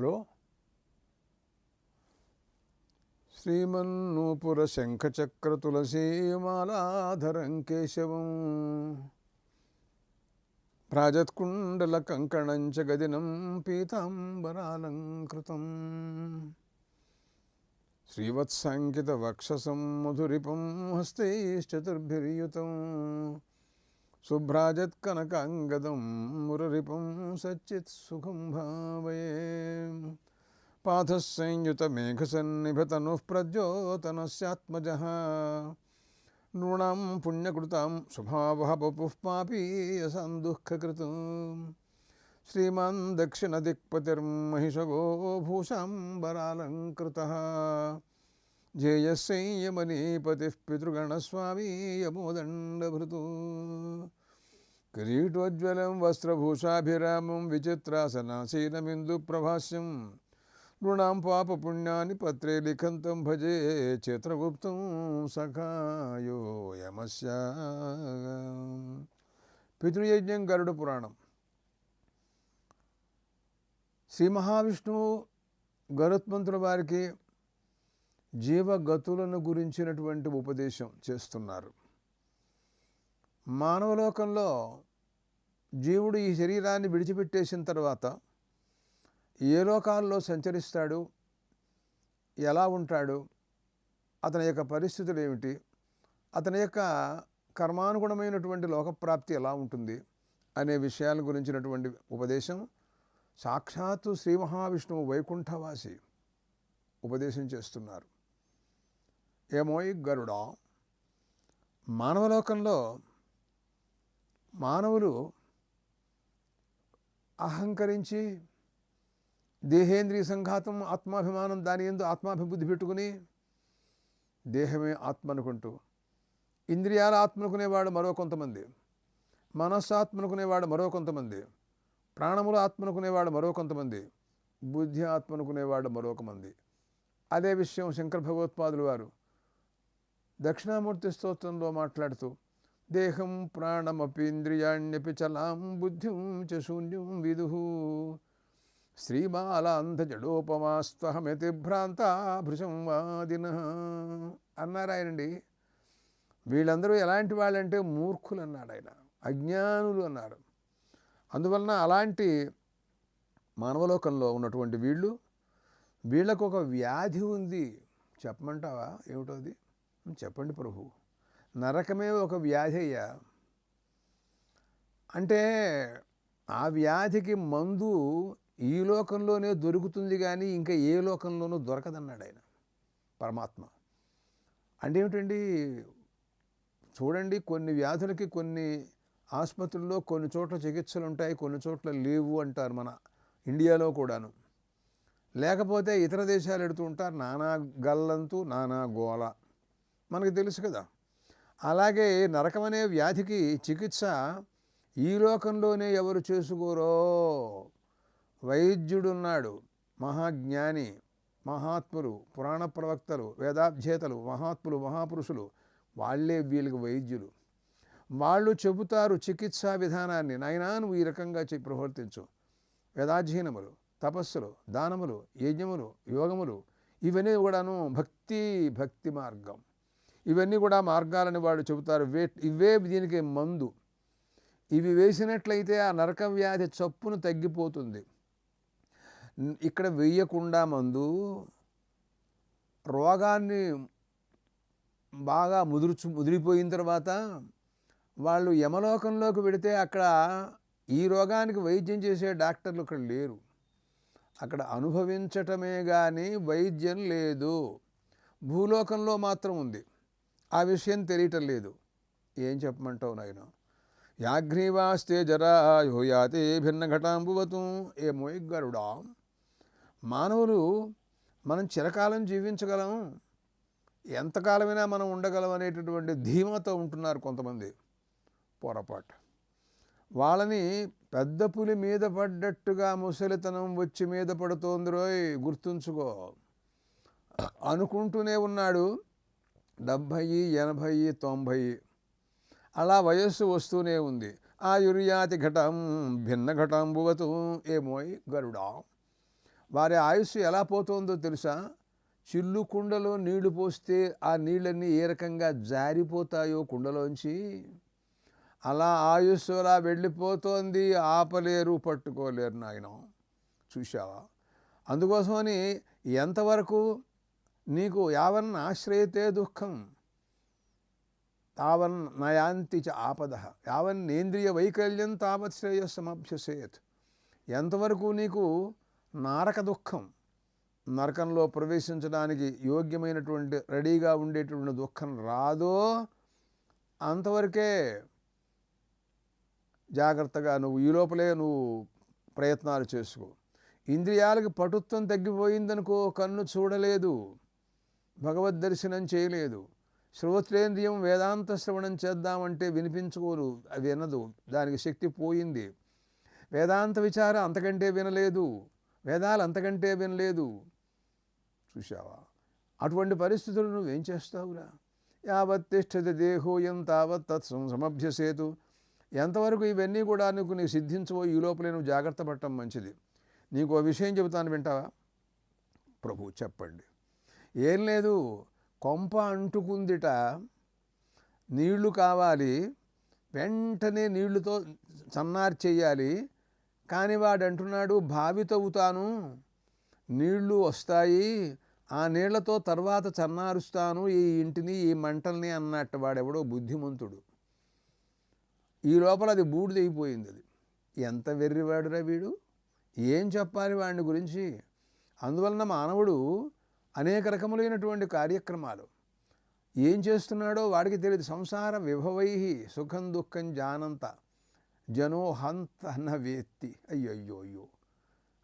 Hello? శ్రీమన్నూపుర శంఖచక్ర తులసీమాలాధరం కేశవం. ప్రాజత్కుండల కంకణంచ గదినం పీతాంబరాలంకృతం. శ్రీవత్సంకిత వక్షసం మధురిపం హస్తైశ్చతుర్భిర్యుతం. सुभ्राजत शुभ्राजत्कनकाङ्गदं मुररिपुं सच्चित् सुखं भावये। पाथः संयुतमेघसन्निभतनुः प्रद्योतनस्यात्मजः नृणां पुण्यकृतां स्वभावः वपुः पापीयसां दुःखकृतं श्रीमान् दक्षिणदिक्पतिर्महिषगो भूषाम्बरालङ्कृतः। పితృగణస్వామీ పితృగణస్వామీయమోదండభృతు కిరీటోజ్వలం వస్త్రభూషాభిరామం విచిత్రాసనాసీనమిందుప్రభాస్యం నృణాం పాపపుణ్యాన్ని పత్రే లిఖంతం భజే చిత్రగుప్తం సఖాయోయమస్య పితృయజ్ఞం గరుడ పురాణం. శ్రీ మహావిష్ణువు గరుత్మంతుల వారికి జీవగతులను గురించినటువంటి ఉపదేశం చేస్తున్నారు. మానవలోకంలో జీవుడు ఈ శరీరాన్ని విడిచిపెట్టేసిన తర్వాత ఏ లోకాల్లో సంచరిస్తాడు? ఎలా ఉంటాడు? అతని యొక్క పరిస్థితులు ఏమిటి? అతని యొక్క కర్మానుగుణమైనటువంటి లోకప్రాప్తి ఎలా ఉంటుంది? అనే విషయాల గురించినటువంటి ఉపదేశం సాక్షాత్తు శ్రీ మహావిష్ణువు వైకుంఠవాసి ఉపదేశం చేస్తున్నారు. ఏమోయ్ గరుడ మానవలోకంలో మానవులు అహంకరించి దేహేంద్రియ సంఘాతం ఆత్మాభిమానం దాని ఎందు ఆత్మాభిబుద్ధి పెట్టుకుని దేహమే ఆత్మ అనుకుంటూ ఇంద్రియాల ఆత్మ అనుకునేవాడు మరో కొంతమంది మనస్సు ఆత్మ అనుకునేవాడు మరో కొంతమంది ప్రాణముల ఆత్మ అనుకునేవాడు మరో కొంతమంది బుద్ధి ఆత్మ అనుకునేవాడు మరొక మంది. అదే విషయం శంకర భగవత్పాదులు వారు దక్షిణామూర్తి స్తోత్రంలో మాట్లాడుతూ దేహం ప్రాణమపి ఇంద్రియాణ్యపి చలాం బుద్ధిం చ శూన్యం విదు. శ్రీమాలాంధజడోపమాస్త్వహమితి భ్రాంత భృశం వాదిన అన్నారు ఆయనండి. వీళ్ళందరూ ఎలాంటి వాళ్ళంటే మూర్ఖులు అన్నాడు ఆయన. అజ్ఞానులు అన్నారు. అందువలన అలాంటి మానవలోకంలో ఉన్నటువంటి వీళ్ళు వీళ్ళకు ఒక వ్యాధి ఉంది. చెప్పమంటావా? ఏమిటోది చెప్పండి ప్రభు. నరకమే ఒక వ్యాధి అయ్యా. అంటే ఆ వ్యాధికి మందు ఈ లోకంలోనే దొరుకుతుంది కానీ ఇంకా ఏ లోకంలోనూ దొరకదన్నాడు ఆయన పరమాత్మ. అంటే ఏమిటండి? చూడండి కొన్ని వ్యాధులకి కొన్ని ఆసుపత్రుల్లో కొన్ని చోట్ల చికిత్సలు ఉంటాయి కొన్ని చోట్ల లేవు అంటారు మన ఇండియాలో కూడాను. లేకపోతే ఇతర దేశాలు ఎడుతూ ఉంటారు నానా గల్లంతు నానా గోల. మనకు తెలుసు కదా. అలాగే నరకం అనే వ్యాధికి చికిత్స ఈ లోకంలోనే ఎవరు చేసుకోరో? వైద్యుడున్నాడు మహాజ్ఞాని మహాత్ములు పురాణ ప్రవక్తలు వేదాధ్యేతలు మహాత్ములు మహాపురుషులు. వాళ్ళే వీళ్ళకి వైద్యులు. వాళ్ళు చెబుతారు చికిత్సా విధానాన్ని. నాయనా నువ్వు ఈ రకంగా చెప్పి ప్రవర్తించు. వేదాధ్యయనములు తపస్సులు దానములు యజ్ఞములు యోగములు ఇవన్నీ కూడాను భక్తి భక్తి మార్గం. ఇవన్నీ కూడా మార్గాలని వాళ్ళు చెబుతారు. వే ఇవే దీనికి మందు. ఇవి వేసినట్లయితే ఆ నరక వ్యాధి చప్పును తగ్గిపోతుంది. ఇక్కడ వెయ్యకుండా మందు రోగాన్ని బాగా ముదురుచు ముదిరిపోయిన తర్వాత వాళ్ళు యమలోకంలోకి వెడితే అక్కడ ఈ రోగానికి వైద్యం చేసే డాక్టర్లు అక్కడ లేరు. అక్కడ అనుభవించటమే కానీ వైద్యం లేదు. భూలోకంలో మాత్రం ఉంది. ఆ విషయం తెలియటం లేదు. ఏం చెప్పమంటావు నాయన? యాగ్రీవాస్తే జరా యోయాతే భిన్న ఘటాంబువతు. ఏమో గరుడా? మానవులు మనం చిరకాలం జీవించగలం ఎంతకాలమైనా మనం ఉండగలం అనేటటువంటి ధీమతో ఉంటున్నారు కొంతమంది పొరపాటు. వాళ్ళని పెద్ద పులి మీద పడ్డట్టుగా ముసలితనం వచ్చి మీద పడుతోంది రోయ్ గుర్తుంచుకో. అనుకుంటూనే ఉన్నాడు. డెబ్భై ఎనభై తొంభై. అలా వయస్సు వస్తూనే ఉంది. ఆయుర్యాతి ఘటం భిన్న ఘటంబువతు ఏమోయ్ గరుడా. వారి ఆయుస్సు ఎలా పోతుందో తెలుసా? చిల్లు కుండలో నీళ్ళు పోస్తే ఆ నీళ్ళన్నీ ఏ రకంగా జారిపోతాయో కుండలోంచి? అలా ఆయుస్సు అలా వెళ్ళిపోతోంది ఆపలేరు పట్టుకోలేరు నాయన. చూశావా? అందుకోసమని ఎంతవరకు నీకు యావన్ ఆశ్రయతే దుఃఖం తావన్ నయాంతి చ ఆపద. యావన్నేంద్రియ వైకల్యం తావత్ శ్రేయస్సమభ్యసేత్. ఎంతవరకు నీకు నారక దుఃఖం నరకంలో ప్రవేశించడానికి యోగ్యమైనటువంటి రెడీగా ఉండేటువంటి దుఃఖం రాదో అంతవరకే జాగ్రత్తగా నువ్వు ఈ లోపలే నువ్వు ప్రయత్నాలు చేసుకో. ఇంద్రియాలకు పటుత్వం తగ్గిపోయిందనుకో కన్ను చూడలేదు. భగవద్ దర్శనం చేయలేదు. శ్రోత్రేంద్రియం వేదాంత శ్రవణం చేద్దామంటే వినిపించుకోరు అది వినదు. దానికి శక్తి పోయింది. వేదాంత విచారం అంతకంటే వినలేదు. వేదాలు అంతకంటే వినలేదు. చూసావా అటువంటి పరిస్థితులు నువ్వేం చేస్తావురా? యావత్ తిష్టతి దేహోయం తావత్ తత్ సమభ్యసేతు. ఎంతవరకు ఇవన్నీ కూడా నీకు నీకు సిద్ధించవో ఈ లోపలే నువ్వు జాగ్రత్త పడటం మంచిది. నీకు ఆ విషయం చెబుతాను వింటావా? ప్రభు చెప్పండి. ఏం లేదు కొంప అంటుకుందిట. నీళ్ళు కావాలి వెంటనే నీళ్ళుతో చన్నారి చెయ్యాలి కానీ వాడు అంటున్నాడు బావి తవ్వుతాను. నీళ్ళు వస్తాయి. ఆ నీళ్ళతో తర్వాత చన్నారుస్తాను ఈ ఇంటిని ఈ మంటల్ని అన్నట్టు వాడెవడో బుద్ధిమంతుడు. ఈ లోపల అది బూడిదైపోయింది అది. ఎంత వెర్రివాడురా వీడు? ఏం చెప్పాలి వాడిని గురించి? అందువలన మానవుడు అనేక రకములైనటువంటి కార్యక్రమాలు. ఏం చేస్తున్నాడో వాడికి తెలియదు సంసార విభవై సుఖం దుఃఖం జానంత. జనో హంత న వేత్తి. అయ్యో అయ్యో అయ్యో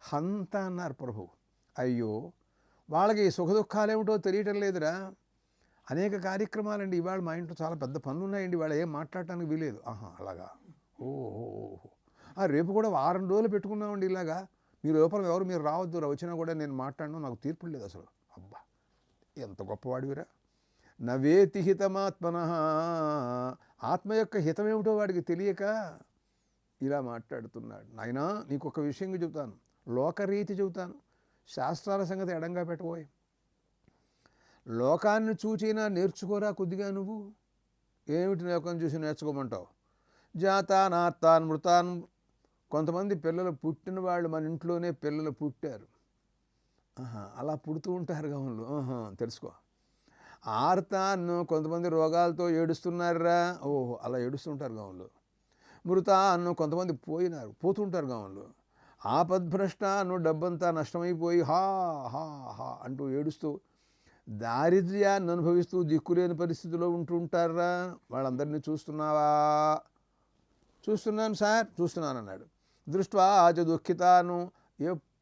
హంత అన్నారు ప్రభు. అయ్యో. వాళ్ళకి సుఖ దుఃఖాలేమిటో తెలియటం లేదురా. అనేక కార్యక్రమాలండి. ఇవాళ మా ఇంట్లో చాలా పెద్ద పనులు ఉన్నాయండి వాళ్ళు ఏం మాట్లాడటానికి వీలేదు ఆహా అలాగా? ఓహో ఆ రేపు కూడా వారం రోజులు పెట్టుకున్నామండి ఇలాగా. మీరు లోపల ఎవరు మీరు రావద్దు వచ్చినా కూడా నేను మాట్లాడను. నాకు తీర్పు లేదు అసలు. అబ్బా ఎంత గొప్పవాడివిరా. నవేతి హితమాత్మన. ఆత్మ యొక్క హితమేమిటో వాడికి తెలియక ఇలా మాట్లాడుతున్నాడు. నాయనా నీకు ఒక విషయం చెబుతాను. లోకరీతి చెబుతాను. శాస్త్రాల సంగతి ఎడంగా పెట్టబోయ్. లోకాన్ని చూచినా నేర్చుకోరా కొద్దిగా నువ్వు? ఏమిటి లోకం చూసి నేర్చుకోమంటావు? జాతానార్తాన్ మృతాన్. కొంతమంది పిల్లలు పుట్టిన వాళ్ళు మన ఇంట్లోనే పిల్లలు పుట్టారు. అలా పుడుతూ ఉంటారు గమనులు తెలుసుకో. ఆర్తాన్ కొంతమంది రోగాలతో ఏడుస్తున్నారా? ఓహో అలా ఏడుస్తుంటారు గమనులు మృత కొంతమంది పోయినారు పోతుంటారు గమనులు ఆపద్భ్రష్ట డబ్బంతా నష్టమైపోయి హా హా హా అంటూ ఏడుస్తూ దారిద్ర్యాన్ని అనుభవిస్తూ దిక్కులేని పరిస్థితిలో ఉంటూ ఉంటారా? వాళ్ళందరినీ చూస్తున్నావా? చూస్తున్నాను సార్ చూస్తున్నాను అన్నాడు దృష్ట్వా ఆచ దుఃఖితాను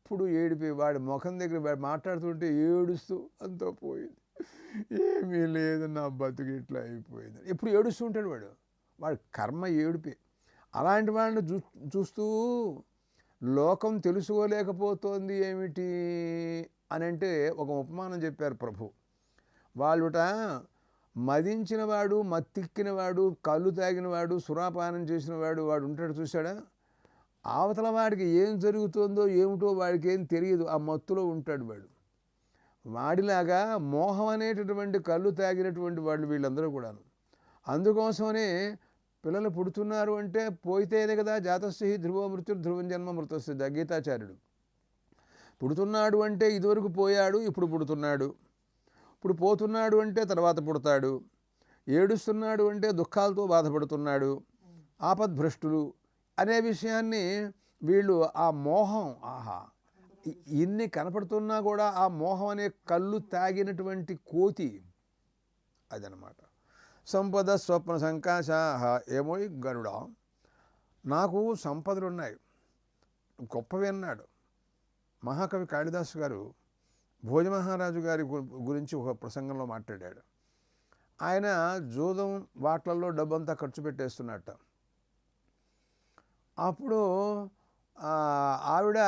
ఎప్పుడు ఏడిపోయి వాడి ముఖం దగ్గర వాడు మాట్లాడుతుంటే ఏడుస్తూ అంతా పోయింది. ఏమీ లేదు నా బతుకు ఇట్లా అయిపోయింది ఎప్పుడు ఏడుస్తూ ఉంటాడు వాడు. వాడి కర్మ ఏడిపే. అలాంటి వాడిని చూ చూస్తూ లోకం తెలుసుకోలేకపోతోంది ఏమిటి అని అంటే ఒక ఉపమానం చెప్పారు ప్రభు. వాళ్ళుట మదించినవాడు మత్తిక్కినవాడు కళ్ళు తాగినవాడు సురాపానం చేసినవాడు వాడు ఉంటాడు చూశాడా? అవతల వాడికి ఏం జరుగుతుందో ఏమిటో వాడికి ఏం తెలియదు. ఆ మత్తులో ఉంటాడు వాడు. వాడిలాగా మోహం అనేటటువంటి కళ్ళు తాగినటువంటి వాళ్ళు వీళ్ళందరూ కూడాను. అందుకోసమనే పిల్లలు పుడుతున్నారు అంటే పోయితేనే కదా జాతస్థి ధ్రువ మృత్యు ధ్రువం జన్మ మృతస్థిత గీతాచార్యుడు. పుడుతున్నాడు అంటే ఇదివరకు పోయాడు ఇప్పుడు పుడుతున్నాడు. ఇప్పుడు పోతున్నాడు అంటే తర్వాత పుడతాడు. ఏడుస్తున్నాడు అంటే దుఃఖాలతో బాధపడుతున్నాడు. ఆపద్భ్రష్టులు అనే విషయాన్ని వీళ్ళు ఆ మోహం ఆహా ఇన్ని కనపడుతున్నా కూడా ఆ మోహం అనే కళ్ళు తాగినటువంటి కోతి అదనమాట. సంపద స్వప్న సంకాశ ఏమో గరుడా నాకు సంపదలు ఉన్నాయి గొప్పవి అన్నాడు. మహాకవి కాళిదాసు గారు భోజమహారాజు గారి గు- గురించి ఒక ప్రసంగంలో మాట్లాడాడు. ఆయన జూదం వాట్లలో డబ్బంతా ఖర్చు పెట్టేస్తున్నట్ట. అప్పుడు ఆవిడ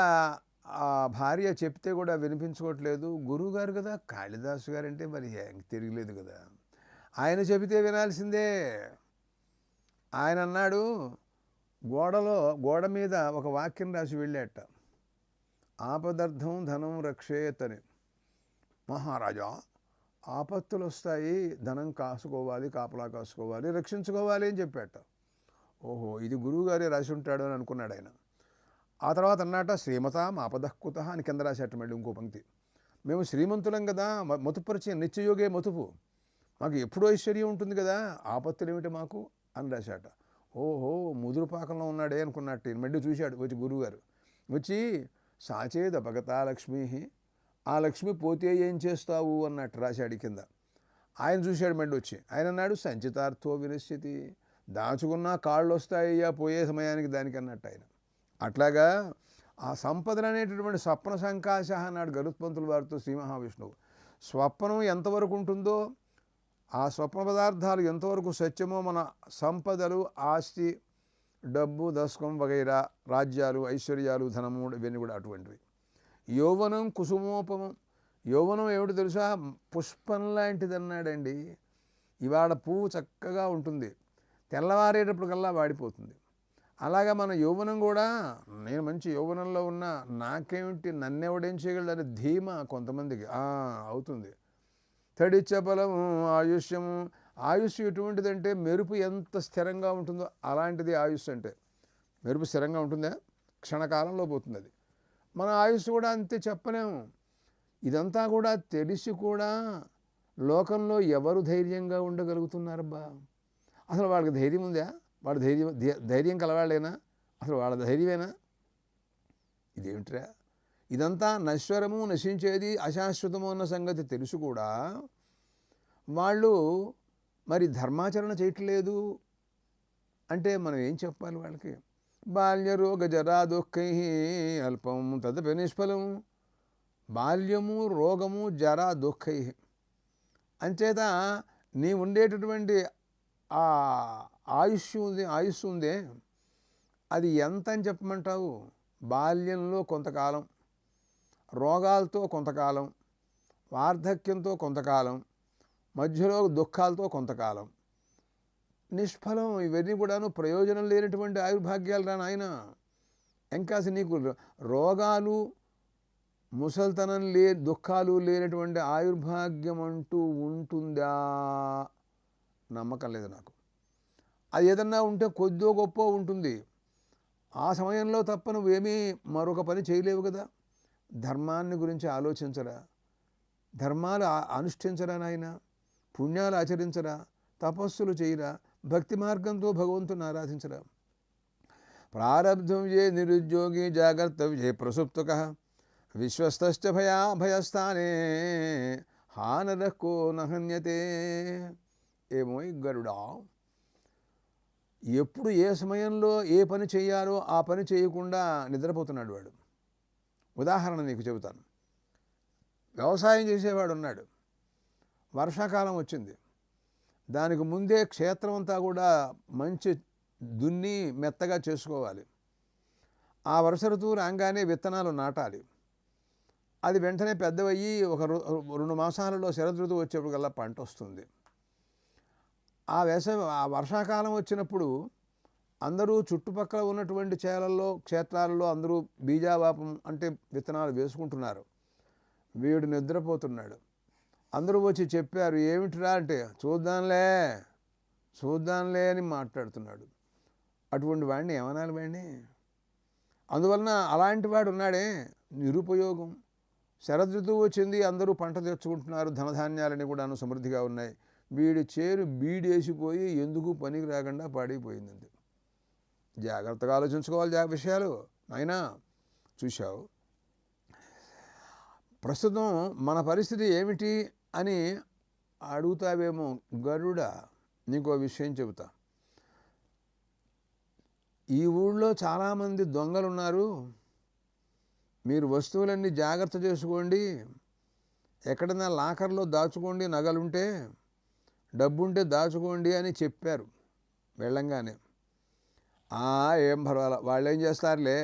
భార్య చెప్తే కూడా వినిపించుకోవట్లేదు. గురువు గారు కదా కాళిదాసు గారు అంటే మరి తిరగలేదు కదా. ఆయన చెబితే వినాల్సిందే. ఆయన అన్నాడు గోడలో గోడ మీద ఒక వాక్యం రాసి వెళ్ళాట. ఆపదర్థం ధనం రక్షేతని మహారాజా ఆపత్తులు వస్తాయి ధనం కాసుకోవాలి కాపలా కాసుకోవాలి రక్షించుకోవాలి అని చెప్పాట. ఓహో ఇది గురువుగారే రాసి ఉంటాడు అని అనుకున్నాడు ఆయన. ఆ తర్వాత అన్నట శ్రీమతాం ఆపదక్కుత అని కింద రాసేట మళ్ళీ ఇంకో పంక్తి. మేము శ్రీమంతులం కదా మతుపరిచే నిత్యయోగే మతుపు. మాకు ఎప్పుడూ ఐశ్వర్యం ఉంటుంది కదా ఆపత్తులు ఏమిటి మాకు అని రాశాట. ఓహో ముదురు పాకంలో ఉన్నాడే అనుకున్నట్టు మళ్ళీ చూశాడు వచ్చి గురువుగారు. వచ్చి సాచేద భగతా లక్ష్మీ ఆ లక్ష్మి పోతే ఏం చేస్తావు అన్నట్టు రాశాడు కింద. ఆయన చూశాడు మళ్ళీ వచ్చి. ఆయన అన్నాడు సంచితార్థో వినశ్యతి. దాచుకున్న కాళ్ళు వస్తాయ్యా పోయే సమయానికి దానికి అన్నట్టు ఆయన అట్లాగా ఆ సంపదలు అనేటటువంటి స్వప్న సంకాశ అన్నాడు గరుత్పంతుల వారితో శ్రీ మహావిష్ణువు. స్వప్నం ఎంతవరకు ఉంటుందో ఆ స్వప్న పదార్థాలు ఎంతవరకు సత్యమో మన సంపదలు ఆస్తి డబ్బు దశకం వగైరా రాజ్యాలు ఐశ్వర్యాలు ధనము ఇవన్నీ కూడా అటువంటివి. యౌవనం కుసుమోపమం. యౌవనం ఏమిటి తెలుసా? పుష్పం లాంటిది అన్నాడండి ఇవాళ పువ్వు చక్కగా ఉంటుంది. తెల్లవారేటప్పటికల్లా వాడిపోతుంది. అలాగా మన యౌవనం కూడా నేను మంచి యౌవనంలో ఉన్నా నాకేమిటి నన్నెవడేం చేయగలడు ధీమా కొంతమందికి అవుతుంది. తడిచ్చ బలము ఆయుష్యము ఆయుష్ ఎటువంటిదంటే మెరుపు ఎంత స్థిరంగా ఉంటుందో అలాంటిది ఆయుష్ అంటే. మెరుపు స్థిరంగా ఉంటుందా? క్షణకాలంలో పోతుంది అది. మన ఆయుష్ కూడా అంతే చెప్పలేము. ఇదంతా కూడా తెలిసి కూడా లోకంలో ఎవరు ధైర్యంగా ఉండగలుగుతున్నారబ్బా? అసలు వాళ్ళకి ధైర్యం ఉందా? వాడు ధైర్యం ధైర్యం కలవాళ్ళేనా? అసలు వాళ్ళ ధైర్యమేనా? ఇదేమిట్రా ఇదంతా నశ్వరము నశించేది అశాశ్వతము అన్న సంగతి తెలుసు కూడా. వాళ్ళు మరి ధర్మాచరణ చేయట్లేదు అంటే మనం ఏం చెప్పాలి వాళ్ళకి? బాల్య రోగ జరా దుఃఖై అల్పం తదపి నిష్ఫలం. బాల్యము రోగము జరా దుఃఖై అంచేత నీ ఉండేటటువంటి ఆ ఆయుష్ ఉంది ఆయుష్ ఉందే. అది ఎంత అని చెప్పమంటావు? బాల్యంలో కొంతకాలం రోగాలతో కొంతకాలం వార్ధక్యంతో కొంతకాలం మధ్యలో దుఃఖాలతో కొంతకాలం. నిష్ఫలం ఇవన్నీ కూడాను ప్రయోజనం లేనటువంటి ఆయుర్భాగ్యాలు రా నాయన. ఎంకాసి నీకు రోగాలు ముసల్తనం లే దుఃఖాలు లేనటువంటి ఆయుర్భాగ్యం అంటూ ఉంటుందా? నమ్మకం లేదు నాకు. అది ఏదన్నా ఉంటే కొద్దో గొప్ప ఉంటుంది. ఆ సమయంలో తప్ప నువ్వేమీ మరొక పని చేయలేవు కదా. ధర్మాన్ని గురించి ఆలోచించరా. ధర్మాలు అనుష్ఠించరా నాయన. పుణ్యాలు ఆచరించరా. తపస్సులు చేయరా. భక్తి మార్గంతో భగవంతుని ఆరాధించరా. ప్రారబ్ధం ఏ నిరుద్యోగి జాగ్రత్త ఏ ప్రసుప్తుక. విశ్వస్త భయా భయస్థానే. హానరకో నహన్యతే. ఏమో గరుడా. ఎప్పుడు ఏ సమయంలో ఏ పని చేయాలో ఆ పని చేయకుండా నిద్రపోతున్నాడు వాడు. ఉదాహరణ నీకు చెబుతాను. వ్యవసాయం చేసేవాడు ఉన్నాడు. వర్షాకాలం వచ్చింది. దానికి ముందే క్షేత్రం అంతా కూడా మంచి దున్ని మెత్తగా చేసుకోవాలి. ఆ వర్ష ఋతువు రాగానే విత్తనాలు నాటాలి. అది వెంటనే పెద్దవయ్యి ఒక రెండు మాసాలలో శరదృతువు వచ్చేప్పుడు కల్లా పంట వస్తుంది ఆ వేసవి ఆ వర్షాకాలం వచ్చినప్పుడు అందరూ చుట్టుపక్కల ఉన్నటువంటి చేలల్లో క్షేత్రాలలో అందరూ బీజావాపం అంటే విత్తనాలు వేసుకుంటున్నారు. వీడు నిద్రపోతున్నాడు. అందరూ వచ్చి చెప్పారు ఏమిటిరా అంటే చూద్దాంలే చూద్దాంలే అని మాట్లాడుతున్నాడు. అటువంటి వాడిని ఏమనాలి వాడిని? అందువలన అలాంటి వాడు ఉన్నాడే నిరుపయోగం. శరదృతువు వచ్చింది అందరూ పంట తెచ్చుకుంటున్నారు ధనధాన్యాలని కూడాను సమృద్ధిగా ఉన్నాయి. వీడి చేరు బీడేసిపోయి ఎందుకు పనికి రాకుండా పాడైపోయింది జాగ్రత్తగా ఆలోచించుకోవాలి జా విషయాలు. అయినా చూశావు. ప్రస్తుతం మన పరిస్థితి ఏమిటి అని అడుగుతావేమో గరుడ నీకో విషయం చెబుతా. ఈ ఊళ్ళో చాలామంది దొంగలు ఉన్నారు మీరు వస్తువులన్నీ జాగ్రత్త చేసుకోండి. ఎక్కడైనా లాకర్లో దాచుకోండి నగలుంటే. డబ్బుంటే దాచుకోండి అని చెప్పారు. వెళ్ళంగానే ఏం పర్వాలా వాళ్ళు ఏం చేస్తారులే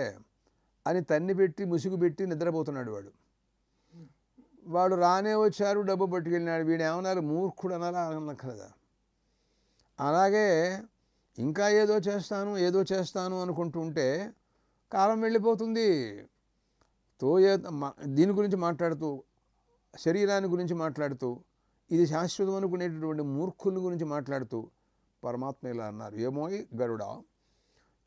అని తన్ని పెట్టి ముసుగు పెట్టి నిద్రపోతున్నాడు వాడు. వాడు రానే వచ్చారు డబ్బు పట్టుకెళ్ళినాడు. వీడు ఏమన్నారు మూర్ఖుడు అనాలా అనక్కర్లేదా అలాగే ఇంకా ఏదో చేస్తాను ఏదో చేస్తాను అనుకుంటుంటే కాలం వెళ్ళిపోతుంది. తోయే దీని గురించి మాట్లాడుతూ శరీరాన్ని గురించి మాట్లాడుతూ ఇది శాశ్వతం అనుకునేటటువంటి మూర్ఖుల గురించి మాట్లాడుతూ పరమాత్మ ఇలా అన్నారు. ఏమో గరుడ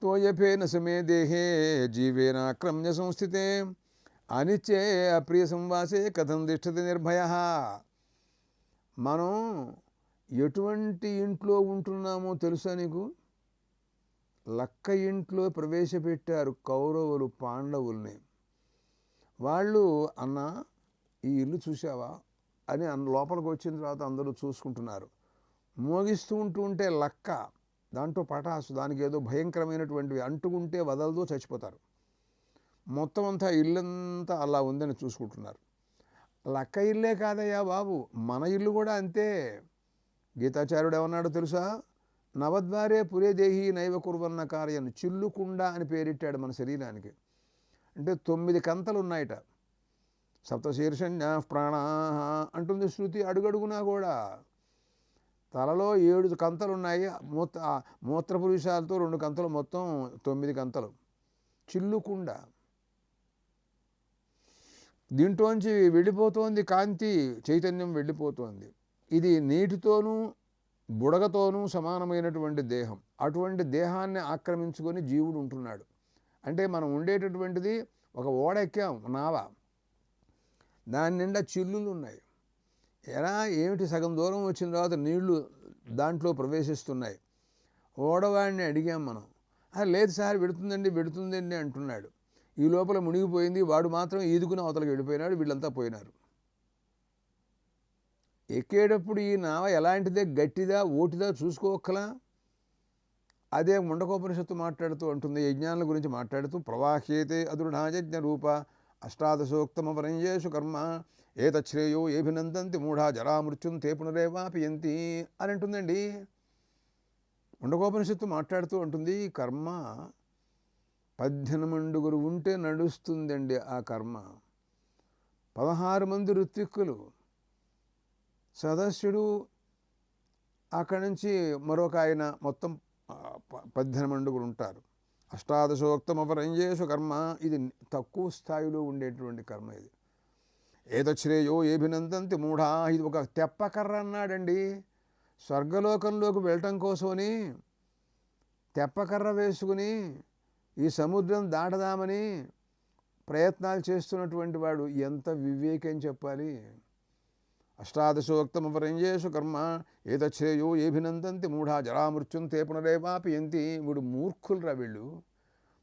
తోయపేన సమే దేహే జీవేన క్రమ్య సంస్థితే అనిచ్చే అప్రియ సంవాసే కథం తిష్టతి నిర్భయ. మనం ఎటువంటి ఇంట్లో ఉంటున్నామో తెలుసా నీకు? లక్క ఇంట్లో ప్రవేశపెట్టారు కౌరవులు పాండవుల్ని. వాళ్ళు అన్న ఈ ఇల్లు చూసావా అని అన్న లోపలికి వచ్చిన తర్వాత అందరూ చూసుకుంటున్నారు. మోగిస్తూ ఉంటూ ఉంటే లక్క దాంట్లో పటాసు దానికి ఏదో భయంకరమైనటువంటివి అంటుకుంటే వదలదో చచ్చిపోతారు. మొత్తం అంతా ఇల్లంతా అలా ఉందని చూసుకుంటున్నారు. లక్క ఇల్లే కాదయ్యా బాబు మన ఇల్లు కూడా అంతే. గీతాచార్యుడు ఏమన్నాడో తెలుసా? నవద్వారే పురే దేహి నైవ కుర్వన్న కార్యం చిల్లుకుండా అని పేరిట్టాడు మన శరీరానికి. అంటే తొమ్మిది కంతలు ఉన్నాయట. సప్తశీర్షణ్య ప్రాణా అంటుంది శృతి అడుగడుగునా కూడా. తలలో ఏడు కంతలు ఉన్నాయి మూత్ర మూత్రపురుషాలతో రెండు కంతలు మొత్తం తొమ్మిది కంతలు. చిల్లుకుండ. దీంట్లోంచి వెళ్ళిపోతోంది కాంతి చైతన్యం వెళ్ళిపోతోంది. ఇది నీటితోనూ బుడగతోనూ సమానమైనటువంటి దేహం. అటువంటి దేహాన్ని ఆక్రమించుకొని జీవుడు ఉంటున్నాడు. అంటే మనం ఉండేటటువంటిది ఒక ఓడెక్కాం నావ. దాని నిండా చిల్లులు ఉన్నాయి. ఎలా? ఏమిటి? సగం దూరం వచ్చిన తర్వాత నీళ్ళు దాంట్లో ప్రవేశిస్తున్నాయి. ఓడవాడిని అడిగాం మనం. లేదు సార్ పెడుతుందండి పెడుతుందండి అంటున్నాడు. ఈ లోపల మునిగిపోయింది. వాడు మాత్రం ఈదుకుని అవతలకి వెళ్ళిపోయినాడు. వీళ్ళంతా పోయినారు. ఎక్కేటప్పుడు ఈ నావ ఎలాంటిదే? గట్టిదా? ఓటిదా? చూసుకోకలా అదే ముండకోపనిషత్తు మాట్లాడుతూ అంటుంది. యజ్ఞాల గురించి మాట్లాడుతూ ప్రవాహ్యేతే అదృఢాయజ్ఞ రూప అష్టాదశోక్తమ వరంజేషు కర్మ. ఏతశ్రేయో ఏభినందంతి మూఢా జరామృత్యుం తే పునరేవాపియంతి అని అంటుందండి. ఉండకోపనిషత్తు మాట్లాడుతూ ఉంటుంది కర్మ పద్దెనిమిడుగురు ఉంటే నడుస్తుందండి ఆ కర్మ. పదహారు మంది ఋత్విక్కులు సదస్యుడు అక్కడి నుంచి మరొక ఆయన మొత్తం పద్దెనిమిడుగురు ఉంటారు. అష్టాదశోక్తం అపరంజేషు కర్మ. ఇది తక్కువ స్థాయిలో ఉండేటువంటి కర్మ ఇది. ఏతశ్రేయో ఏభినందంతి మూఢా. ఇది ఒక తెప్పకర్ర అన్నాడండి. స్వర్గలోకంలోకి వెళ్ళటం కోసమని తెప్పకర్ర వేసుకుని ఈ సముద్రం దాటదామని ప్రయత్నాలు చేస్తున్నటువంటి వాడు ఎంత వివేకం చెప్పాలి? అష్టాదశోక్తమపరంజేషు కర్మ. ఏతశ్రేయో ఏభినందంతి మూఢా జరామృత్యుం తే పునరేవాపియంతి. వీడు మూర్ఖులరా వీళ్ళు.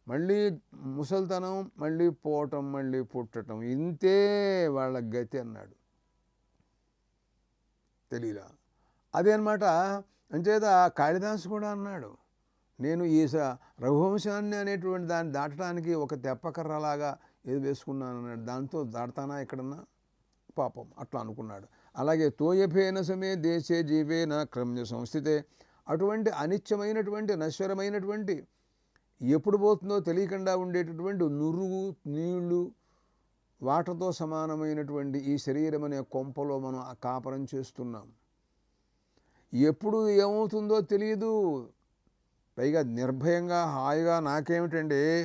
మళ్ళీ ముసల్తనం మళ్ళీ పోవటం మళ్ళీ పుట్టటం. ఇంతే వాళ్ళ గతి అన్నాడు. తెలియలా అదే అనమాట అంచేత కాళిదాసు కూడా అన్నాడు. నేను ఈ రఘువంశాన్ని అనేటువంటి దాన్ని దాటడానికి ఒక తెప్పకర్రలాగా ఏది వేసుకున్నాను అన్నాడు దాంతో దాటుతానా ఎక్కడన్నా? పాపం. అట్లా అనుకున్నాడు. అలాగే తోయఫేన సమే దేశే జీవేన క్రమ్య సంస్థితే. అటువంటి అనిత్యమైనటువంటి నశ్వరమైనటువంటి ఎప్పుడు పోతుందో తెలియకుండా ఉండేటటువంటి నురుగు నీళ్ళు వాటతో సమానమైనటువంటి ఈ శరీరం అనే కొంపలో మనం ఆ కాపరం చేస్తున్నాం. ఎప్పుడు ఏమవుతుందో తెలియదు పైగా నిర్భయంగా హాయిగా నాకేమిటండి?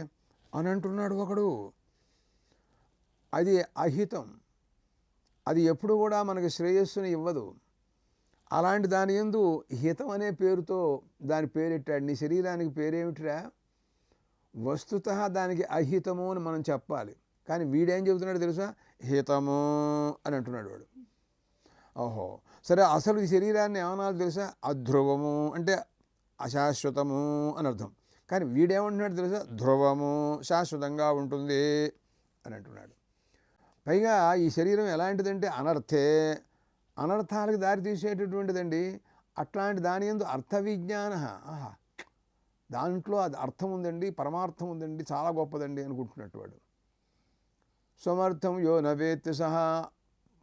అని అంటున్నాడు ఒకడు. అది అహితం. అది ఎప్పుడు కూడా మనకి శ్రేయస్సుని ఇవ్వదు. అలాంటి దాని ఎందు హితం అనే పేరుతో దాని పేరెట్టాడు నీ శరీరానికి పేరేమిటిరా? వస్తుత దానికి అహితము అని మనం చెప్పాలి. కానీ వీడేం చెబుతున్నాడు తెలుసా? హితము అని అంటున్నాడు వాడు. ఓహో. సరే అసలు ఈ శరీరాన్ని ఏమన్నా తెలుసా? అధ్రువము అంటే అశాశ్వతము అని అర్థం. కానీ వీడేమంటున్నాడు తెలుసా? ధ్రువము శాశ్వతంగా ఉంటుంది అని అంటున్నాడు. పైగా ఈ శరీరం ఎలాంటిదంటే అనర్థే అనర్థాలకు దారి తీసేటటువంటిదండి. అట్లాంటి దాని ఎందు అర్థ విజ్ఞాన ఆహా! దాంట్లో అది అర్థం ఉందండి పరమార్థం ఉందండి చాలా గొప్పదండి అనుకుంటున్నట్టు వాడు సమర్థం యో నవేత్ సహా.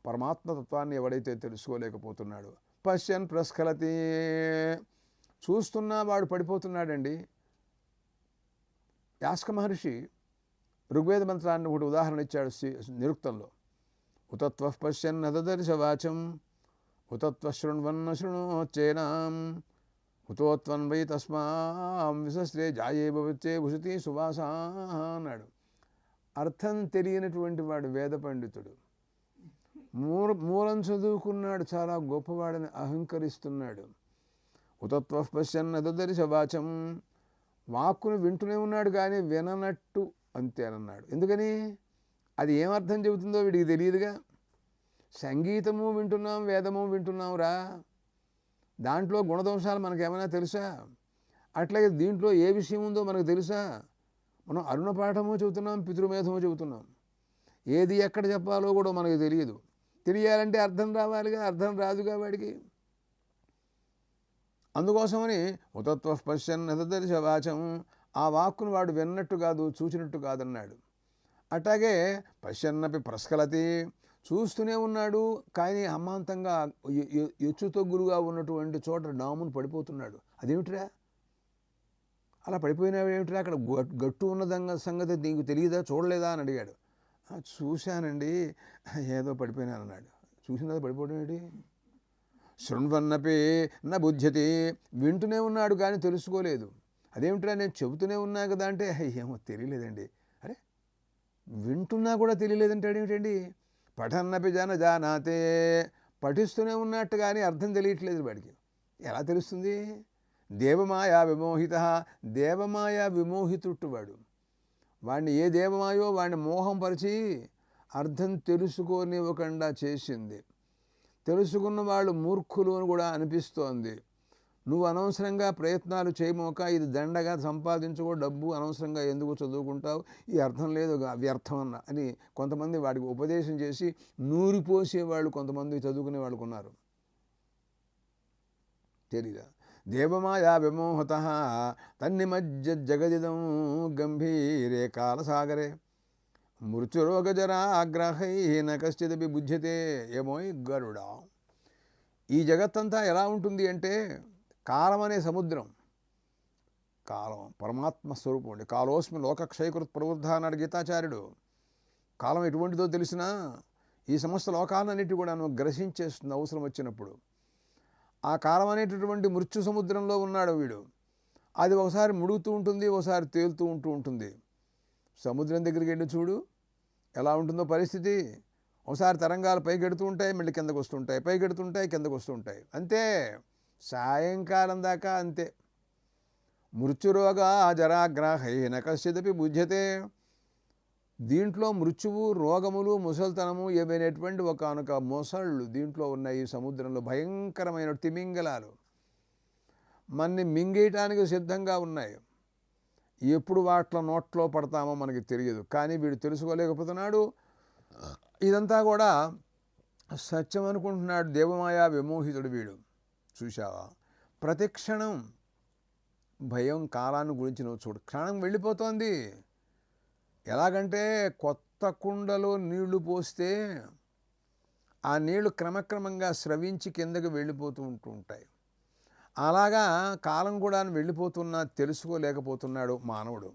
పరమాత్మతత్వాన్ని ఎవడైతే తెలుసుకోలేకపోతున్నాడు. పశ్యన్ ప్రస్ఖలతి. చూస్తున్నా వాడు పడిపోతున్నాడండి. యాస్క మహర్షి ఋగ్వేద మంత్రాన్ని ఒకటి ఉదాహరణ ఇచ్చాడు నిరుక్తంలో. ఉతత్వ పశ్యన్ నదర్శ ఉతత్వ శృణ్వన్న శృణోచ్చేనాం ఉతోత్వన్వై తస్మాం విశస్రే జాయే భవచ్చే భుషతి సువాస అన్నాడు. అర్థం తెలియనటువంటి వాడు వేద పండితుడు. మూల మూలం చదువుకున్నాడు చాలా గొప్పవాడని అహంకరిస్తున్నాడు. ఉతత్వ పశ్యన్న దదర్శ వాక్కును వింటూనే ఉన్నాడు కానీ విననట్టు అంతేనన్నాడు ఎందుకని? అది ఏమర్థం చెబుతుందో వీడికి తెలియదుగా. సంగీతము వింటున్నాం వేదము వింటున్నాం రా దాంట్లో గుణదోషాలు మనకేమైనా తెలుసా? అట్లాగే దీంట్లో ఏ విషయం ఉందో మనకు తెలుసా? మనం అరుణపాఠము చెబుతున్నాం పితృమేధము చెబుతున్నాం. ఏది ఎక్కడ చెప్పాలో కూడా మనకు తెలియదు. తెలియాలంటే అర్థం రావాలిగా అర్థం రాదుగా వాడికి. అందుకోసమని ఉతత్వ పశ్యన్ నదర్శ ఆ వాక్కును వాడు విన్నట్టు కాదు చూచినట్టు కాదన్నాడు. అట్లాగే పశ్యన్నపి ప్రస్కలతి చూస్తూనే ఉన్నాడు కానీ అమాంతంగా ఎచ్చుతో గురుగా ఉన్నటువంటి చోట డామును పడిపోతున్నాడు. అదేమిటిరా? అలా పడిపోయినావేమిట్రా అక్కడ గట్టు ఉన్నదంగ సంగతి నీకు తెలియదా చూడలేదా అని అడిగాడు. చూశానండి. ఏదో పడిపోయినాను అన్నాడు. చూసినది పడిపోవడం ఏంటి? శృణ్వన్నపి నా బుద్ధ్యతి వింటూనే ఉన్నాడు కానీ తెలుసుకోలేదు. అదేమిట్రా నేను చెబుతూనే ఉన్నా కదా అంటే ఏమో తెలియలేదండి. అరే వింటున్నా కూడా తెలియలేదంటే ఏమిటండి పఠన్నపి జన జానాతే పఠిస్తూనే ఉన్నట్టు కానీ అర్థం తెలియట్లేదు వాడికి. ఎలా తెలుస్తుంది? దేవమాయా విమోహిత దేవమాయా విమోహితుట్టు వాడు. వాడిని ఏ దేవమాయో వాడిని మోహం పరిచి అర్థం తెలుసుకోనివ్వకుండా చేసింది. తెలుసుకున్న వాళ్ళు మూర్ఖులు అని కూడా అనిపిస్తోంది. నువ్వు అనవసరంగా ప్రయత్నాలు చేయమోక ఇది దండగా సంపాదించుకో డబ్బు అనవసరంగా ఎందుకు చదువుకుంటావు ఈ అర్థం లేదు వ్యర్థం అన్న అని కొంతమంది వాడికి ఉపదేశం చేసి నూరిపోసే వాళ్ళు కొంతమంది చదువుకునే వాళ్ళు ఉన్నారు. తెలీదా? దేవమాయా విమోహత తన్నిమజ్జ జగదిదం గంభీరే కాలసాగరే. మృత్యురోగజరా ఆగ్రహైన కశ్చిదపి బుధ్యతే ఏమోయ్ గరుడా. ఈ జగత్తంతా ఎలా ఉంటుంది అంటే కాలం అనే సముద్రం. కాలం పరమాత్మ స్వరూపం అండి. కాలోస్మి లోకక్షయకృత్ ప్రవృద్ధ అన్నాడు గీతాచార్యుడు. కాలం ఎటువంటిదో తెలిసినా ఈ సమస్త లోకాలన్నిటి కూడాను గ్రసించేస్తుంది అవసరం వచ్చినప్పుడు. ఆ కాలం అనేటటువంటి మృత్యు సముద్రంలో ఉన్నాడు వీడు. అది ఒకసారి ముడుగుతూ ఉంటుంది ఒకసారి తేలుతూ ఉంటూ ఉంటుంది. సముద్రం దగ్గరికి వెళ్ళి చూడు. ఎలా ఉంటుందో పరిస్థితి? ఒకసారి తరంగాలు పైకి ఎడుతూ ఉంటాయి మళ్ళీ కిందకు వస్తుంటాయి పైకి ఎడుతుంటాయి కిందకు వస్తుంటాయి అంతే. సాయంకాలం దాకా అంతే. మృత్యురోగ జరాగ్రాహైన కశ్చిదపి బుధ్యతే. దీంట్లో మృత్యువు రోగములు ముసల్తనము ఏమైనటువంటి ఒకనొక మొసళ్ళు దీంట్లో ఉన్న ఈ సముద్రంలో భయంకరమైన తిమింగలాలు. మన్ని మింగేయటానికి సిద్ధంగా ఉన్నాయి. ఎప్పుడు వాట్ల నోట్లో పడతామో మనకి తెలియదు. కానీ వీడు తెలుసుకోలేకపోతున్నాడు. ఇదంతా కూడా సత్యం అనుకుంటున్నాడు దేవమాయా విమోహితుడు వీడు. చూశావా? ప్రతి క్షణం భయం కాలాన్ని గురించి నువ్వు చూడు క్షణం వెళ్ళిపోతోంది. ఎలాగంటే కొత్త కుండలో నీళ్ళు పోస్తే ఆ నీళ్ళు క్రమక్రమంగా స్రవించి కిందకి వెళ్ళిపోతూ ఉంటూ ఉంటాయి. అలాగా కాలం కూడా వెళ్ళిపోతున్నా తెలుసుకోలేకపోతున్నాడు మానవుడు.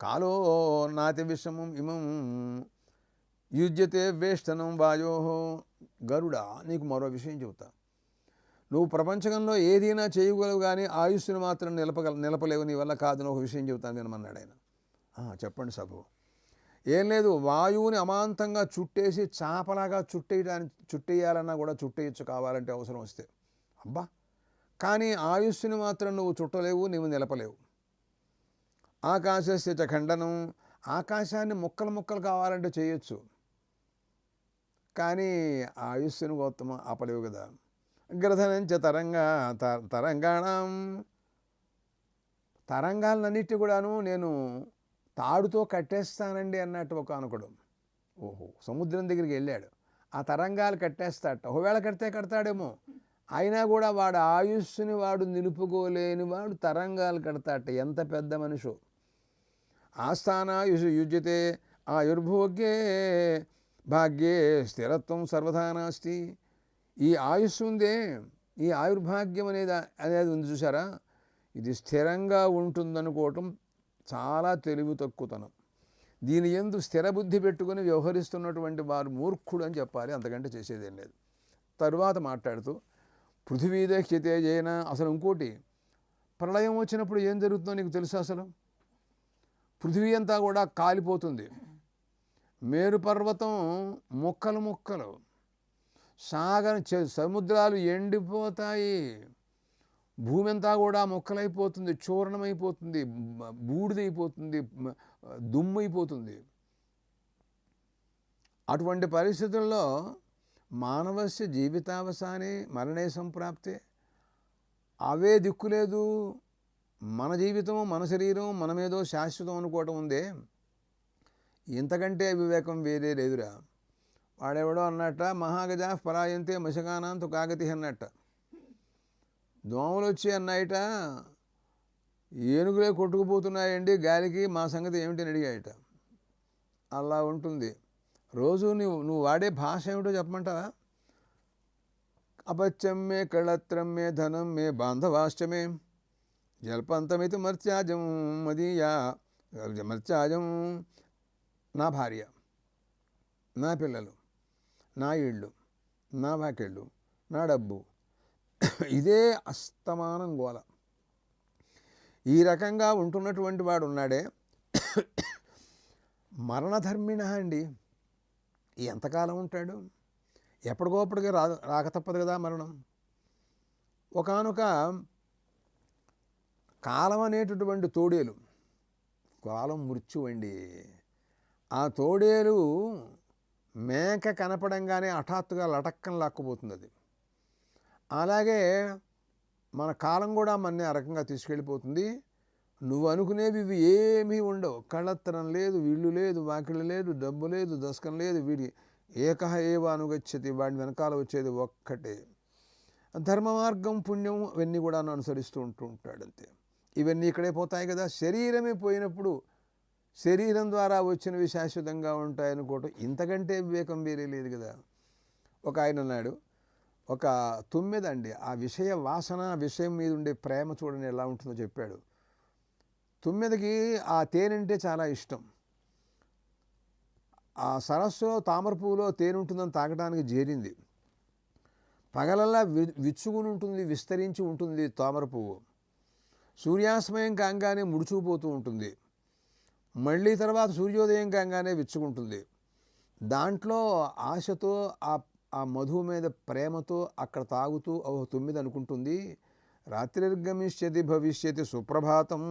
కాలో నాతి విషమం ఇమం యుజ్యతే వేష్టనం వాయో. గరుడా నీకు మరో విషయం చెబుతా. నువ్వు ప్రపంచంలో ఏదైనా చేయగలవు కానీ ఆయుష్ను మాత్రం నిలపగల నిలపలేవు. నీ వల్ల కాదని ఒక విషయం చెబుతాను వినమన్నాడు ఆయన. చెప్పండి సభు. ఏం లేదు వాయువుని అమాంతంగా చుట్టేసి చాపలాగా చుట్టేయడానికి చుట్టేయాలన్నా కూడా చుట్టేయచ్చు కావాలంటే అవసరం వస్తే. అబ్బా! కానీ ఆయుస్సుని మాత్రం నువ్వు చుట్టలేవు నువ్వు నిలపలేవు. ఆకాశస్య ఖండనం ఆకాశాన్ని ముక్కలు ముక్కలు కావాలంటే చేయొచ్చు. కానీ ఆయుస్సుని గౌతమ ఆపలేవు కదా. గ్రథనంచ తరంగా తరంగాణం. తరంగాలన్నిటి కూడాను నేను తాడుతో కట్టేస్తానండి అన్నట్టు ఒక అనుకోడు. ఓహో సముద్రం దగ్గరికి వెళ్ళాడు. ఆ తరంగాలు కట్టేస్తాడట. ఒకవేళ కడితే కడతాడేమో. అయినా కూడా వాడు ఆయుస్సుని వాడు నిలుపుకోలేని వాడు తరంగాలు కడతాట ఎంత పెద్ద మనిషో. ఆస్థానాయుషు యుజ్యతే ఆయుర్భోగ్యే భాగ్యే స్థిరత్వం సర్వదా నాస్తి. ఈ ఆయుస్సు ఉందే ఈ ఆయుర్భాగ్యం అనేది అనేది ఉంది చూసారా ఇది స్థిరంగా ఉంటుందనుకోవటం చాలా తెలివి తక్కువతనం. దీని ఎందు స్థిరబుద్ధి పెట్టుకుని వ్యవహరిస్తున్నటువంటి వారు మూర్ఖుడు అని చెప్పాలి అంతకంటే చేసేదేం లేదు. తరువాత మాట్లాడుతూ పృథివీదక్షితే జైన అసలు ఇంకోటి ప్రళయం వచ్చినప్పుడు ఏం జరుగుతుందో నీకు తెలుసు అసలు? పృథివీ అంతా కూడా కాలిపోతుంది. మేరు పర్వతం ముక్కలు ముక్కలు. సాగర సముద్రాలు ఎండిపోతాయి. భూమి అంతా కూడా మొక్కలైపోతుంది చూర్ణమైపోతుంది బూడిదైపోతుంది దుమ్మైపోతుంది. అటువంటి పరిస్థితుల్లో మానవస్య జీవితావసానే మరణే సంప్రాప్తే. అవే దిక్కులేదు. మన జీవితం మన శరీరం మనమేదో శాశ్వతం అనుకోవటం ఉందే. ఇంతకంటే వివేకం వేరే లేదురా. వాడెవడో అన్నట్ట మహాగజా పరాయంతే మశకానాంతు కాగతి అన్నట్ట. దోమలు వచ్చి అన్నాయట ఏనుగులే కొట్టుకుపోతున్నాయండి గాలికి మా సంగతి ఏమిటని అడిగాయట. అలా ఉంటుంది. రోజు నువ్వు నువ్వు వాడే భాష ఏమిటో చెప్పమంటావా? అపత్యం మే కళత్రం మే ధనం మే బాంధవాష్టమే. జల్పంతమితి మర్త్యాజం మదీయా మర్త్యాజం నా భార్య నా పిల్లలు. నా ఇళ్ళు నా వాకిళ్ళు నా డబ్బు. ఇదే అస్తమానం గోల. ఈ రకంగా ఉంటున్నటువంటి వాడు ఉన్నాడే. మరణధర్మిణ అండి. ఎంతకాలం ఉంటాడు? ఎప్పటికోప్పటికి రా రాక తప్పదు కదా మరణం. ఒకానొక కాలం అనేటటువంటి తోడేలు. కాలం మృత్యువండి ఆ తోడేలు మేక కనపడంగానే హఠాత్తుగా లటక్కన లాక్కుపోతుంది అది అలాగే మన కాలం కూడా మన ఆ రకంగా తీసుకెళ్ళిపోతుంది. నువ్వు అనుకునేవి ఇవి ఏమీ ఉండవు. కళ్ళత్తరం లేదు వీళ్ళు లేదు వాకిళ్ళు లేదు డబ్బు లేదు దశకం లేదు వీడి ఏకహ ఏవ అనుగచ్చతి వాడి వెనకాల వచ్చేది ఒక్కటే. ధర్మ మార్గం పుణ్యం ఇవన్నీ కూడా అనుసరిస్తూ ఉంటూ ఉంటాడంతే. ఇవన్నీ ఇక్కడే పోతాయి కదా. శరీరమే పోయినప్పుడు శరీరం ద్వారా వచ్చినవి శాశ్వతంగా ఉంటాయనుకోవటం ఇంతకంటే వివేకం వేరే లేదు కదా. ఒక ఆయన అన్నాడు ఒక తుమ్మెదండి. ఆ విషయ వాసన విషయం మీద ఉండే ప్రేమ చూడండి ఎలా ఉంటుందో చెప్పాడు. తుమ్మెదకి ఆ తేనంటే చాలా ఇష్టం. ఆ సరస్సులో తామర పువ్వులో తేనె ఉంటుందని తాగడానికి చేరింది పగలల్లా వి విచ్చుకుని ఉంటుంది విస్తరించి ఉంటుంది తామర పువ్వు. సూర్యాస్తమయం కాగానే ముడుచుకుపోతూ ఉంటుంది. మళ్ళీ తర్వాత సూర్యోదయం కాగానే విచ్చుకుంటుంది. దాంట్లో ఆశతో ఆ ఆ మధువు మీద ప్రేమతో అక్కడ తాగుతూ ఓ తొమ్మిది అనుకుంటుంది. రాత్రిర్గమిష్యతి భవిష్యతి సుప్రభాతం.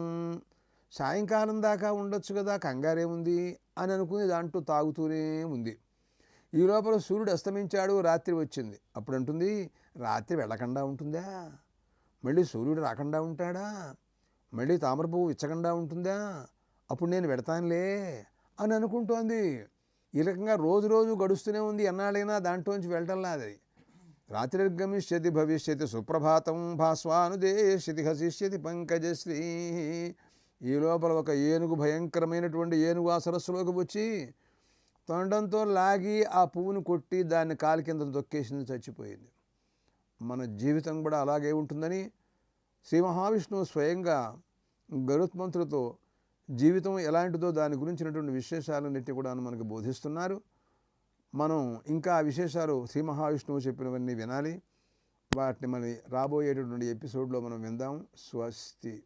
సాయంకాలం దాకా ఉండొచ్చు కదా కంగారేముంది అని అనుకుని దాంట్లో తాగుతూనే ఉంది. ఈ లోపల సూర్యుడు అస్తమించాడు రాత్రి వచ్చింది. అప్పుడు అంటుంది రాత్రి వెళ్ళకుండా ఉంటుందా? మళ్ళీ సూర్యుడు రాకుండా ఉంటాడా? మళ్ళీ తామరపువ్వు ఇచ్చకుండా ఉంటుందా? అప్పుడు నేను పెడతానులే అని అనుకుంటోంది. ఈ రకంగా రోజు రోజు గడుస్తూనే ఉంది ఎన్నాళ్ళైనా దాంట్లోంచి వెళ్ళటంలా అది రాత్రిర్గమిష్యతి భవిష్యతి సుప్రభాతం భాస్వానుదేశ్యతి హసిష్యతి పంకజశ్రీ. ఈ లోపల ఒక ఏనుగు భయంకరమైనటువంటి ఏనుగు ఆ సరస్సులోకి వచ్చి తొండంతో లాగి ఆ పువ్వును కొట్టి దాన్ని కాలి కింద తొక్కేసింది చచ్చిపోయింది. మన జీవితం కూడా అలాగే ఉంటుందని శ్రీ మహావిష్ణువు స్వయంగా గరుత్మంతులతో జీవితం ఎలాంటిదో దాని గురించినటువంటి విశేషాలన్నిటి కూడా మనకు బోధిస్తున్నారు. మనం ఇంకా ఆ విశేషాలు శ్రీ మహావిష్ణువు చెప్పినవన్నీ వినాలి. వాటిని మరి రాబోయేటటువంటి ఎపిసోడ్లో మనం విందాం. స్వస్తి.